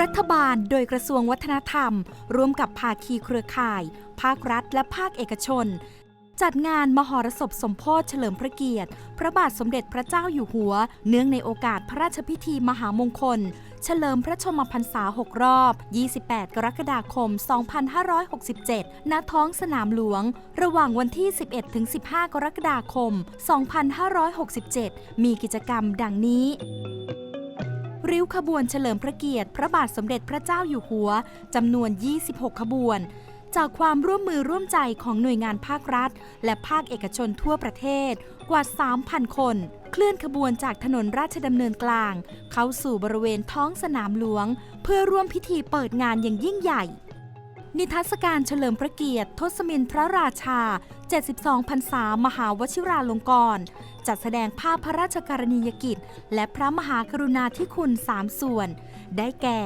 รัฐบาลโดยกระทรวงวัฒนธรรม ร่วมกับภาคีเครือข่าย ภาครัฐและภาคเอกชน จัดงานมหรสพสมโพธิเฉลิมพระเกียรติ พระบาทสมเด็จพระเจ้าอยู่หัว เนื่องในโอกาสพระราชพิธีมหามงคล เฉลิมพระชมพรรษา 6 รอบ 28 กรกฎาคม 2567 ณ ท้องสนามหลวง ระหว่างวันที่ 11-15 กรกฎาคม 2567 มีกิจกรรมดังนี้ ริ้วขบวนเฉลิมพระเกียรติพระบาทสมเด็จพระเจ้าอยู่หัวจำนวน 26 ขบวน จากความร่วมมือร่วมใจของหน่วยงานภาครัฐ และภาคเอกชนทั่วประเทศกว่า 3,000 คน เคลื่อนขบวนจากถนนราชดำเนินกลาง เข้าสู่บริเวณท้องสนามหลวง เพื่อร่วมพิธีเปิดงานอย่างยิ่งใหญ่ นิทรรศการเฉลิมพระเกียรติทศมินทระราชา 72พรรษามหาวชิราลงกรณ์จัดแสดงภาพพระราชกรณียกิจ และพระมหากรุณาธิคุณ3ส่วน ได้แก่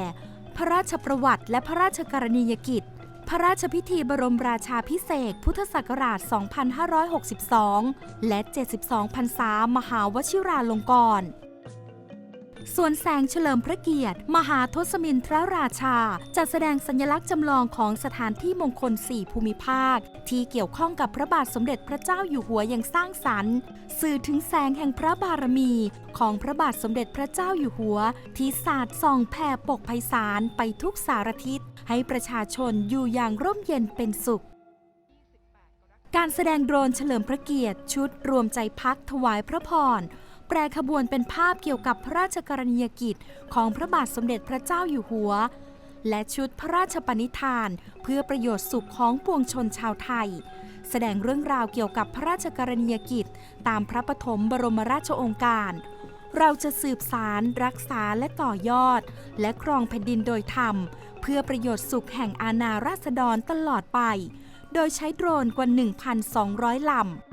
พระราชประวัติและพระราชกรณียกิจ พระราชพิธีบรมราชาพิเศษพุทธศักราช 2562 และ 72พรรษามหาวชิราลงกรณ์ ส่วนแสงเฉลิมพระเกียรติ มหาทศมินทรราชา จัดแสดงสัญลักษณ์จำลองของสถานที่มงคล 4 ภูมิภาค ที่เกี่ยวข้องกับพระบาทสมเด็จพระเจ้าอยู่หัวอย่างสร้างสรรค์ สื่อถึงแสงแห่งพระบารมี ของพระบาทสมเด็จพระเจ้าอยู่หัว ที่สาดส่องแผ่ปกไพศาลไปทุกสารทิศ ให้ประชาชนอยู่อย่างร่มเย็นเป็นสุขการแสดงโดรนเฉลิมพระเกียรติชุดรวมใจพักถวายพระพร ปรขบวนเป็นภาพเกี่ยวกับพระราชกรณียกิจของพระบาทสมเด็จพระเจ้าอยู่หัว และชุดพระราชปณิธาน เพื่อประโยชน์สุขของปวงชนชาวไทย แสดงเรื่องราวเกี่ยวกับพระราชกรณียกิจ ตามพระปฐมบรมราชโองการ เราจะสืบสารรักษาและต่อยอด และครองแผ่นดินโดยธรรม เพื่อประโยชน์สุขแห่งอาณาราษฎรตลอดไป โดยใช้โดรนกว่า 1,200 ลำ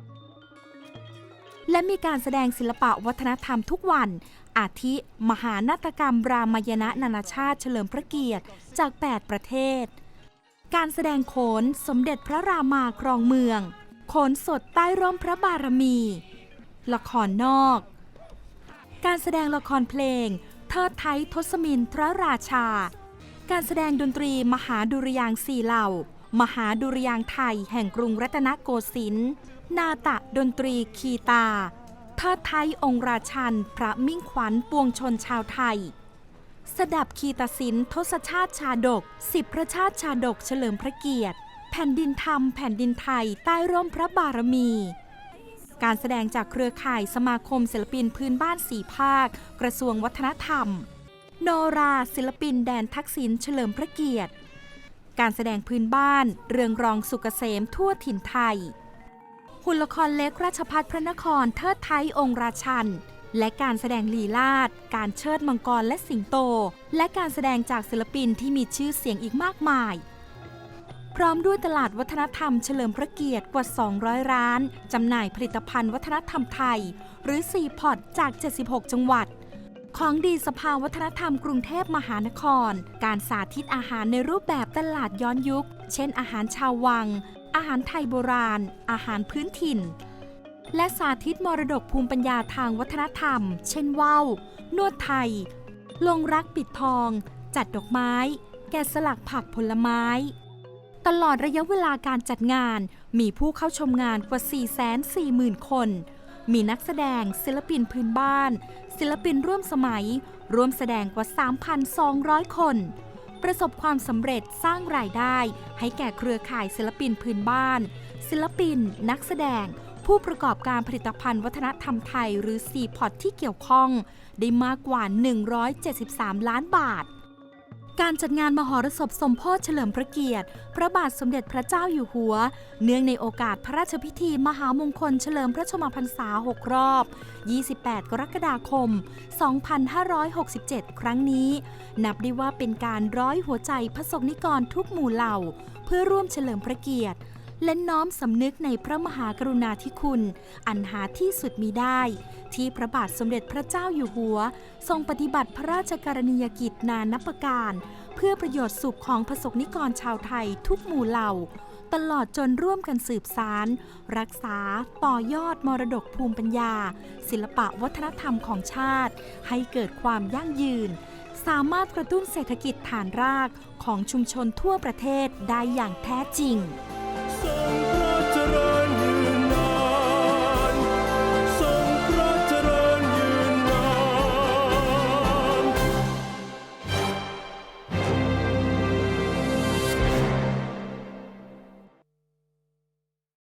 และมีการแสดงศิลปะวัฒนธรรมทุกวัน อาทิ มหานาฏกรรมรามยณะนานาชาติเฉลิมพระเกียรติจาก 8 ประเทศ การแสดงโขนสมเด็จพระรามาครองเมือง โขนสดใต้ร่มพระบารมี ละครนอก การแสดงละครเพลง เทิดไทยทศมินทรราชา การแสดงดนตรีมหาดุริยางสี่เหล่า มหาดุริยางไทยแห่งกรุงรัตนโกสินทร์นาตะดนตรีคีตาเทิดไทยองค์ราชัน พระมิ่งขวัญปวงชนชาวไทย สดับคีตศิลป์ทศชาติชาดกสิบพระชาติชาดกเฉลิมพระเกียรติ แผ่นดินธรรมแผ่นดินไทยใต้ร่มพระบารมี การแสดงจากเครือข่ายสมาคมศิลปินพื้นบ้านสี่ภาค กระทรวงวัฒนธรรม โนราศิลปินแดนทักษิณเฉลิมพระเกียรติ การแสดงพื้นบ้าน เรืองรองสุกเกษมทั่วถิ่นไทย หุ่นละครเล็กราชพัฒพระนครเทิดไทยองค์ราชัน และการแสดงลีลาด การเชิดมังกรและสิงโต และการแสดงจากศิลปินที่มีชื่อเสียงอีกมากมาย พร้อมด้วยตลาดวัฒนธรรมเฉลิมพระเกียรติกว่า 200 ร้านจำหน่ายผลิตภัณฑ์วัฒนธรรมไทย หรือ4พอร์ตจาก 76 จังหวัด ของดีสภาวัฒนธรรมกรุงเทพมหานคร การสาธิตอาหารในรูปแบบตลาดย้อนยุค เช่นอาหารชาววัง อาหารไทยโบราณ อาหารพื้นถิ่น และสาธิตมรดกภูมิปัญญาทางวัฒนธรรม เช่นว่าว นวดไทย ลงรักปิดทอง จัดดอกไม้ แกะสลักผักผลไม้ ตลอดระยะเวลาการจัดงานมีผู้เข้าชมงานกว่า 440,000 คน มีนักแสดงศิลปินพื้นบ้าน ศิลปินร่วมสมัย ร่วมแสดงกว่า 3,200 คน ประสบความสำเร็จสร้างรายได้ ให้แก่เครือข่ายศิลปินพื้นบ้าน ศิลปิน นักแสดง ผู้ประกอบการผลิตภัณฑ์วัฒนธรรมไทยหรือ c พอตที่เกี่ยวข้อง ได้มากกว่า 173 ล้านบาท การจัดงานมหรสพสมโพธิเฉลิมพระเกียรติ พระบาทสมเด็จพระเจ้าอยู่หัว เนื่องในโอกาสพระราชพิธีมหามงคลเฉลิมพระชมพรรษา 6 รอบ 28 กรกฎาคม 2567 ครั้งนี้ นับได้ว่าเป็นการร้อยหัวใจพระสงฆ์นิกรทุกหมู่เหล่า เพื่อร่วมเฉลิมพระเกียรติ และน้อมสำนึกในพระมหากรุณาธิคุณ อันหาที่สุดมีได้ ที่พระบาทสมเด็จพระเจ้าอยู่หัว ทรงปฏิบัติพระราชกรณียกิจนานับประการ เพื่อประโยชน์สุขของประสบนิกรชาวไทยทุกหมู่เหล่า ตลอดจนร่วมกันสืบสาร รักษา ต่อยอดมรดกภูมิปัญญา ศิลปะวัฒนธรรมของชาติ ให้เกิดความยั่งยืนสามารถกระตุ้นเศรษฐกิจฐานรากของชุมชนทั่วประเทศได้อย่างแท้จริง Oh.